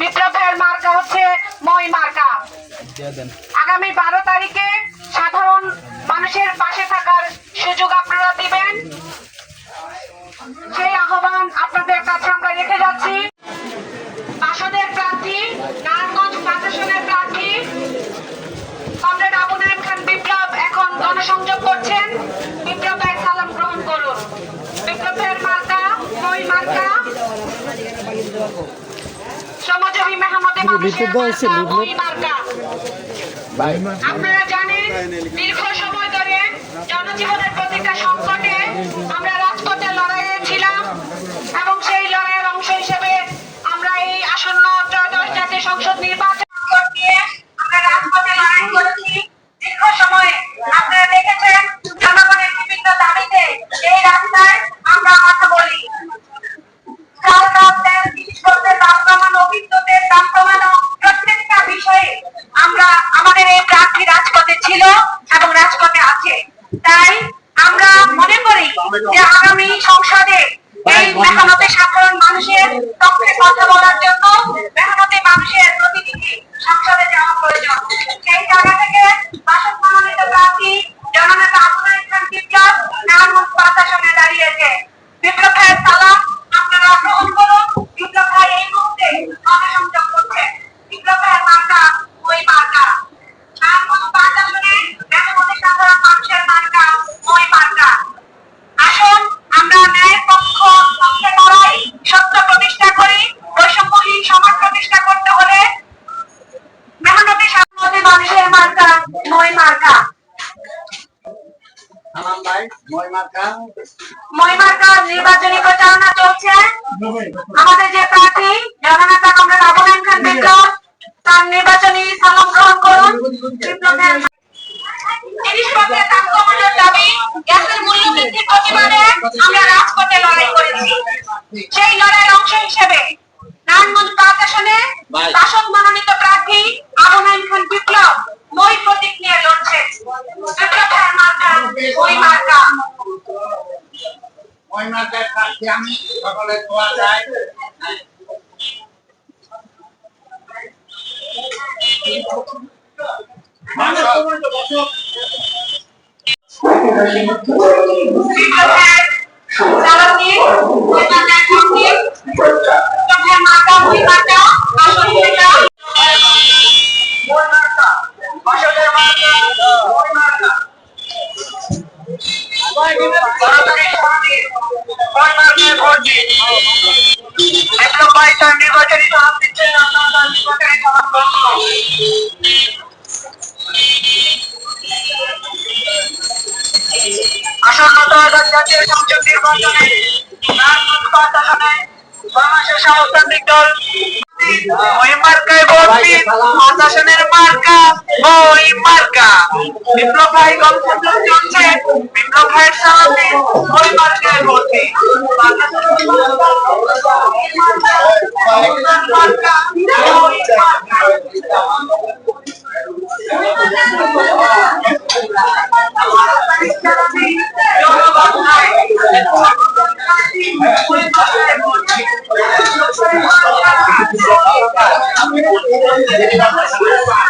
বিপ্লব ভাইয়ের মার্কা হচ্ছে মই মার্কা। আগামী বারো তারিখে সাধারণ মানুষের পাশে থাকার সুযোগ আপনারা দিবেন। সেই আহ্বান আপনাদের কাছে আমরা রেখে যাচ্ছি। বাসদের প্রার্থী, নারায়ণগঞ্জ পাঁচ আসনের প্রার্থী, কমরেড আবু খান বিপ্লব এখন গণসংযোগ করছেন। বিপ্লব ভাই সালাম গ্রহণ করুন বিপ্লবের মার্কা মই মার্কা সমাজবী আপনারা জানেন দীর্ঘ সময় ধরে জনজীবনের প্রতিটা সংকটে আমরা, আমাদের এই প্রার্থী রাজপথে ছিল এবং রাজপথে আছে। তাই আমরা মনে করি যে আগামী সংসদে আমার ভাই মই মার্কা নির্বাচনী প্রচারণা চলছে। আমাদের যে প্রার্থী জননেতা কমরেড আবুল খান বিপ্লব তার নির্বাচনী সালাম গ্রহণ করুন। বিপ্লবের জিনিসপত্রের দাম কমানোর দাবি গ্যাসের মূল্য বৃদ্ধির প্রতিবাদে আমরা রাজপথে লড়াই করেছি। সেই লড়াইয়ের অংশ হিসেবে নারায়ণগঞ্জ পাঁচ আসনে শাসক মনোনীত প্রার্থী আবুল ইসলাম খান বিপ্লব মই প্রতীক নিয়ে লড়ছে বিপ্লবের মার্কা ওই মার্কা ওই মার্কার কাছে আমি সকলে দোয়া চাই তো সালাম করুন। আসন্ন ত্রয়োদশ জাতীয় সংসদ নির্বাচনে বাংলাদেশের সমাজতান্ত্রিক দল মার্কায় পাঁচ আসনের মার্কা ওই মার্কা বিপ্লব ভাই গল্প চলছে বিপ্লব ভাইয়ের সামনে ওই মার্কায় ভর্তি Thank you.